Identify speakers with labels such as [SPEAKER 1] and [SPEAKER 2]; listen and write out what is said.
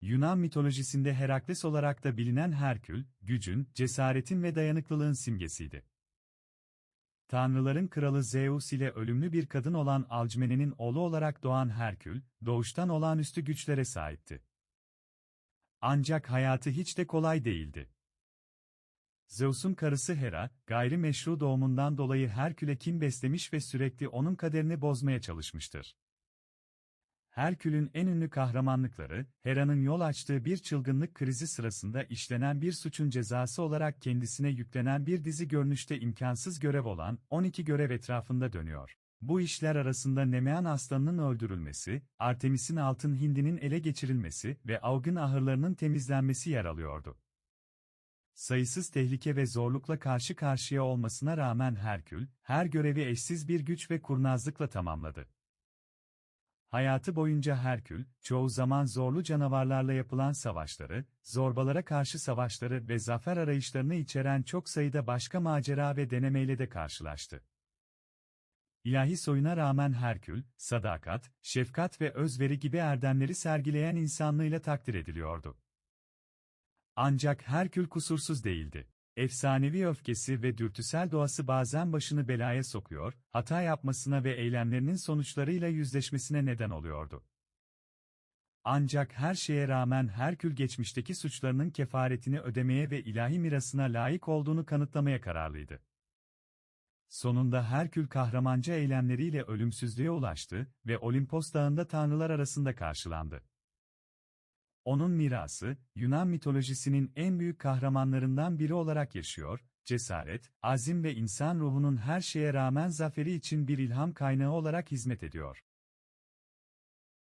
[SPEAKER 1] Yunan mitolojisinde Herakles olarak da bilinen Herkül, gücün, cesaretin ve dayanıklılığın simgesiydi. Tanrıların kralı Zeus ile ölümlü bir kadın olan Alcmene'nin oğlu olarak doğan Herkül, doğuştan olağanüstü güçlere sahipti. Ancak hayatı hiç de kolay değildi. Zeus'un karısı Hera, gayrimeşru doğumundan dolayı Herkül'e kin beslemiş ve sürekli onun kaderini bozmaya çalışmıştır. Herkül'ün en ünlü kahramanlıkları, Hera'nın yol açtığı bir çılgınlık krizi sırasında işlenen bir suçun cezası olarak kendisine yüklenen bir dizi görünüşte imkansız görev olan 12 görev etrafında dönüyor. Bu işler arasında Nemean aslanının öldürülmesi, Artemis'in altın hindinin ele geçirilmesi ve Aug'un ahırlarının temizlenmesi yer alıyordu. Sayısız tehlike ve zorlukla karşı karşıya olmasına rağmen Herkül, her görevi eşsiz bir güç ve kurnazlıkla tamamladı. Hayatı boyunca Herkül, çoğu zaman zorlu canavarlarla yapılan savaşları, zorbalara karşı savaşları ve zafer arayışlarını içeren çok sayıda başka macera ve denemeyle de karşılaştı. İlahi soyuna rağmen Herkül, sadakat, şefkat ve özveri gibi erdemleri sergileyen insanlığıyla takdir ediliyordu. Ancak Herkül kusursuz değildi. Efsanevi öfkesi ve dürtüsel doğası bazen başını belaya sokuyor, hata yapmasına ve eylemlerinin sonuçlarıyla yüzleşmesine neden oluyordu. Ancak her şeye rağmen Herkül geçmişteki suçlarının kefaretini ödemeye ve ilahi mirasına layık olduğunu kanıtlamaya kararlıydı. Sonunda Herkül kahramanca eylemleriyle ölümsüzlüğe ulaştı ve Olimpos dağında tanrılar arasında karşılandı. Onun mirası, Yunan mitolojisinin en büyük kahramanlarından biri olarak yaşıyor, cesaret, azim ve insan ruhunun her şeye rağmen zaferi için bir ilham kaynağı olarak hizmet ediyor.